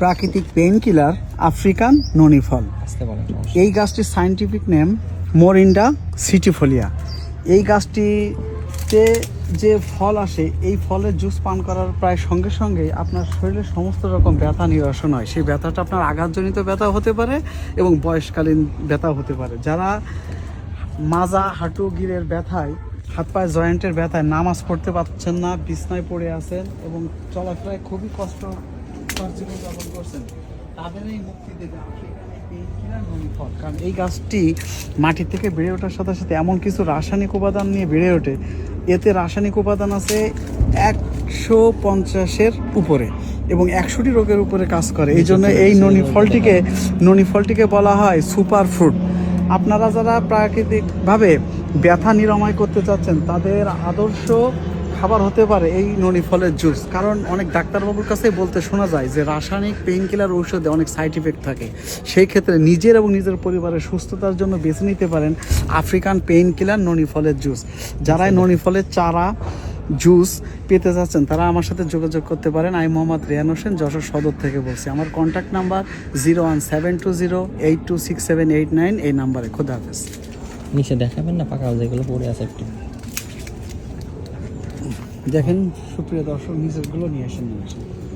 প্রাকৃতিক pain killer African ননি ফল আসতে পারেন এই গাছটির সাইন্টিফিক নেম মোরিন্ডা সিটিফোলিয়া এই গাছটিতে যে ফল আসে, এই ফলের জুস পান করার প্রায় সঙ্গে সঙ্গে আপনার শরীরে সমস্ত রকম ব্যথা নিরসন হয়। সেই ব্যথাটা আপনার আঘাতজনিত ব্যথা হতে পারে এবং বয়সকালীন ব্যথা হতে পারে। যারা মাজা, হাঁটু গিরের ব্যথায়, হাত পায়ে জয়েন্টের ব্যথায় নামাজ পড়তে পারছেন না, বিছনায় পড়ে আছেন এবং চলাফেরায় খুবই কষ্ট তাদের। কারণ এই গাছটি মাটি থেকে বেড়ে ওঠার সাথে সাথে এমন কিছু রাসায়নিক উপাদান নিয়ে বেড়ে ওঠে, এতে রাসায়নিক উপাদান আছে একশো পঞ্চাশের উপরে এবং একশোটি রোগের উপরে কাজ করে এই জন্য এই ননি ফলটিকে ননি ফলটিকে বলা হয় সুপার ফ্রুট আপনারা যারা প্রাকৃতিকভাবে ব্যথা নিরাময় করতে চাচ্ছেন, তাদের আদর্শ খাবার হতে পারে এই ননি ফলের জুস কারণ অনেক ডাক্তারবাবুর কাছে বলতে শোনা যায় যে, রাসায়নিক পেইন কিলার ঔষধে অনেক সাইড ইফেক্ট থাকে। সেই ক্ষেত্রে নিজের এবং নিজের পরিবারের সুস্থতার জন্য বেছে নিতে পারেন আফ্রিকান পেইন কিলার ননি ফলের জুস যারাই ননি ফলের চারা জুস পেতে চাচ্ছেন তারা আমার সাথে যোগাযোগ করতে পারেন। আমি মোহাম্মদ রিয়ান হোসেন, যশোর সদর থেকে বলছি। আমার contact number zero one seven two zero eight two six seven eight nine এই নাম্বারে। খোদা হাফেজ। নিচে দেখাবেন না, পাকা যেগুলো পড়ে আছে একটু। দেখেন সুপ্রিয় দর্শক নিচেরগুলো নিয়ে নিয়ে আসেন।